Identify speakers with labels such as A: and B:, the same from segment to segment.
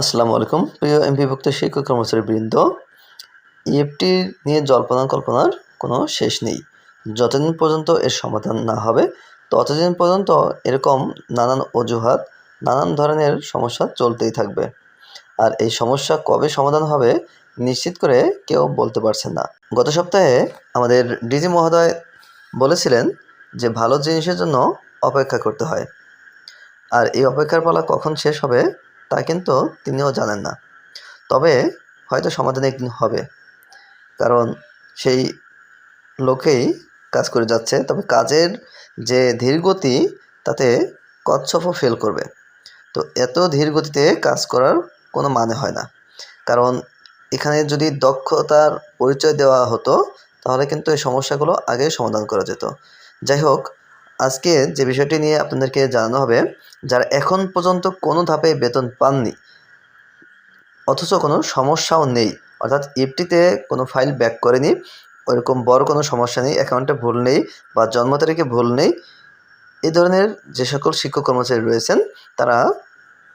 A: আসসালামু আলাইকুম। প্রিয় এমপিভুক্ত শিক্ষক কর্মচারী বৃন্দ ইএফটি নিয়ে জল্পনা কল্পনার কোনো শেষ নেই। যতদিন পর্যন্ত এর সমাধান না হবে, ততদিন পর্যন্ত এরকম নানান অজুহাত, নানান ধরনের সমস্যা চলতেই থাকবে। আর এই সমস্যা কবে সমাধান হবে নিশ্চিত করে কেউ বলতে পারছেন না। গত সপ্তাহে আমাদের ডিজি মহোদয় বলেছিলেন যে ভালো জিনিসের জন্য অপেক্ষা করতে হয়। আর এই অপেক্ষার পালা কখন শেষ হবে তা কিন্তু তিনিও জানেন না। তবে হয়তো সমাধান একদিন হবে। কারণ সেই লোকেই কাজ করে যাচ্ছে। তবে কাজের যে ধীর গতি, তাতে কচ্ছপও ফেল করবে। তো এত ধীর গতিতে কাজ করার কোনো মানে হয় না। কারণ এখানে যদি দক্ষতার পরিচয় দেওয়া হতো, তাহলে কিন্তু এই সমস্যাগুলো আগে সমাধান করা যেত। যাই হোক আজকে যে বিষয়টি নিয়ে আপনাদেরকে জানানো হবে, যারা এখন পর্যন্ত কোনো ধাপে বেতন পাননি, অথচ কোনো সমস্যাও নেই, অর্থাৎ ইফটিতে কোনো ফাইল ব্যাক করেনি ওইরকম বড় কোনো সমস্যা নেই, অ্যাকাউন্টে ভুল নেই বা জন্ম তারিখে ভুল নেই এই ধরনের যে সকল শিক্ষক কর্মচারী রয়েছেন, তারা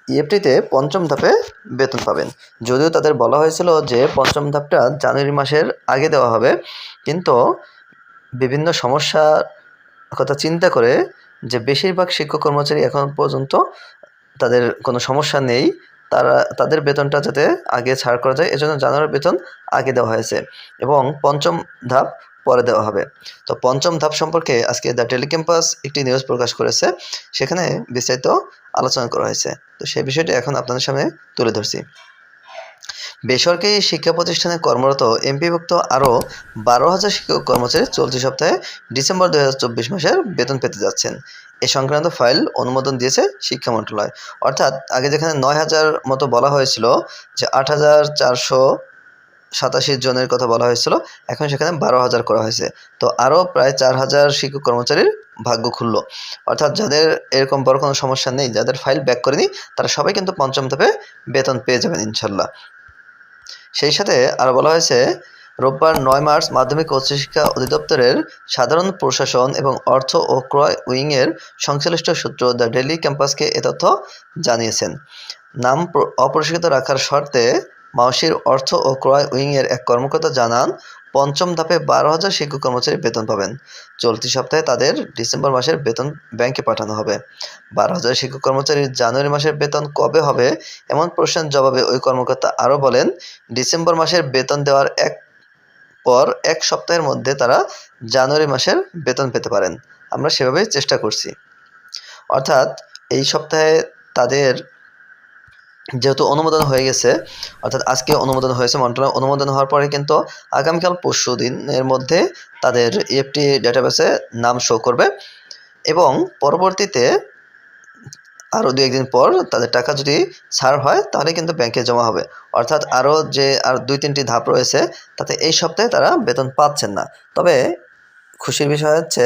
A: ইএফটিতে পঞ্চম ধাপে বেতন পাবেন। যদিও তাদের বলা হয়েছিল যে পঞ্চম ধাপটা জানুয়ারি মাসের আগে দেওয়া হবে, কিন্তু বিভিন্ন সমস্যার কথা চিন্তা করে যে বেশিরভাগ শিক্ষক কর্মচারী এখন পর্যন্ত তাদের কোনো সমস্যা নেই। তারা, তাদের বেতনটা যাতে আগে ছাড় করা যায়, এজন্য জানুয়ারি বেতন আগে দেওয়া হয়েছে এবং পঞ্চম ধাপ পরে দেওয়া হবে। তো পঞ্চম ধাপ সম্পর্কে আজকে দ্য টেলিক্যাম্পাস একটি নিউজ প্রকাশ করেছে। সেখানে বিস্তারিত আলোচনা করা হয়েছে। তো সেই বিষয়টি এখন আপনাদের সামনে তুলে ধরছি। বেসরকারি শিক্ষা প্রতিষ্ঠানে কর্মরত এমপিভুক্ত আরও বারো হাজার শিক্ষক কর্মচারী চলতি সপ্তাহে ডিসেম্বর দুই হাজার চব্বিশ মাসের বেতন পেতে যাচ্ছেন। এ সংক্রান্ত ফাইল অনুমোদন দিয়েছে শিক্ষা মন্ত্রণালয়। অর্থাৎ আগে যেখানে নয় হাজার মতো বলা হয়েছিল যে আট হাজার চারশো সাতাশি জনের কথা বলা হয়েছিল, এখন সেখানে বারো হাজার করা হয়েছে। তো আরও প্রায় চার হাজার শিক্ষক কর্মচারীর ভাগ্য খুলল। অর্থাৎ যাদের এরকম বড় কোনো সমস্যা নেই, যাদের ফাইল ব্যাক করেনি, তারা সবাই কিন্তু পঞ্চম ধাপে বেতন পেয়ে যাবেন ইনশাল্লাহ। সেই সাথে আরও বলা হয়েছে, রোববার নয় মার্চ মাধ্যমিক উচ্চশিক্ষা অধিদপ্তরের সাধারণ প্রশাসন এবং অর্থ ও ক্রয় উইংয়ের সংশ্লিষ্ট সূত্র দ্য ডেলি ক্যাম্পাসকে এ তথ্য জানিয়েছেন। নাম অপরিষ্কৃত রাখার শর্তে মাওসির অর্থ ও ক্রয় উইংয়ের এক কর্মকর্তা জানান পঞ্চম ধাপে বারো হাজার শিক্ষক কর্মচারী বেতন পাবেন। চলতি সপ্তাহে তাদের ডিসেম্বর মাসের বেতন ব্যাংকে পাঠানো হবে। বারো হাজার শিক্ষক কর্মচারীর জানুয়ারি মাসের বেতন কবে হবে এমন প্রশ্নের জবাবে ওই কর্মকর্তা আরও বলেন, ডিসেম্বর মাসের বেতন দেওয়ার এক পর এক সপ্তাহের মধ্যে তারা জানুয়ারি মাসের বেতন পেতে পারেন। আমরা সেভাবেই চেষ্টা করছি। অর্থাৎ এই সপ্তাহে তাদের যেহেতু অনুমোদন হয়ে গেছে, অর্থাৎ আজকে অনুমোদন হয়েছে মন্ত্রণালয়, অনুমোদন হওয়ার পরে কিন্তু আগামীকাল পরশু দিনের মধ্যে তাদের ইএফটি ডেটাবেসে নাম শো করবে এবং পরবর্তীতে আরও দু একদিন পর তাদের টাকা যদি ছাড় হয়, তাহলে কিন্তু ব্যাংকে জমা হবে। অর্থাৎ আরও যে আর দুই তিনটি ধাপ রয়েছে, তাতে এই সপ্তাহে তারা বেতন পাচ্ছেন না। তবে খুশির বিষয় হচ্ছে,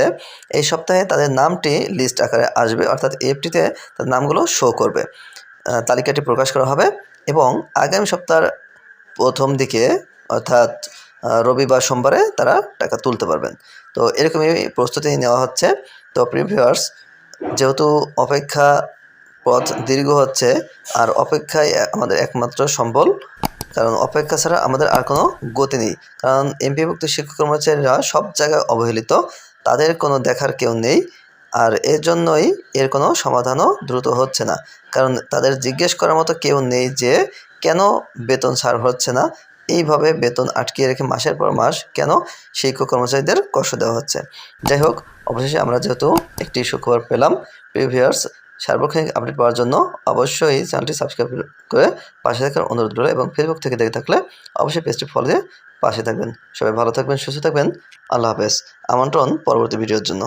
A: এই সপ্তাহে তাদের নামটি লিস্ট আকারে আসবে, অর্থাৎ এফটিতে তাদের নামগুলো শো করবে। তালিকাটি প্রকাশ করা হবে এবং আগামী সপ্তাহের প্রথম দিকে, অর্থাৎ রবিবার সোমবারে তারা টাকা তুলতে পারবেন। তো এরকমই প্রস্তুতি নেওয়া হচ্ছে। তো প্রিভিয়ার্স যেহেতু অপেক্ষা পথ দীর্ঘ হচ্ছে, আর অপেক্ষায় আমাদের একমাত্র সম্বল, কারণ অপেক্ষা ছাড়া আমাদের আর কোনো গতি নেই। কারণ এমপিভুক্ত শিক্ষক কর্মচারীরা সব জায়গায় অবহেলিত, তাদের কোনো দেখার কেউ নেই। আর এর জন্যই এর কোনো সমাধানও দ্রুত হচ্ছে না। কারণ তাদের জিজ্ঞেস করার মতো কেউ নেই যে, কেন বেতন ছাড় হচ্ছে না? এইভাবে বেতন আটকিয়ে রেখে মাসের পর মাস কেন শিক্ষক কর্মচারীদের কষ্ট দেওয়া হচ্ছে? যাই হোক, অবশেষে আমরা যেহেতু একটি সুখবর পেলাম প্রিভিয়ার্স সার্বক্ষণিক আপডেট পাওয়ার জন্য অবশ্যই চ্যানেলটি সাবস্ক্রাইব করে পাশে থাকার অনুরোধ রইল এবং ফেসবুক থেকে দেখে থাকলে অবশ্যই পেজটি ফলো দিয়ে পাশে থাকবেন। সবাই ভালো থাকবেন, সুস্থ থাকবেন। আল্লাহ হাফেজ। আমন্ত্রণ পরবর্তী ভিডিওর জন্য।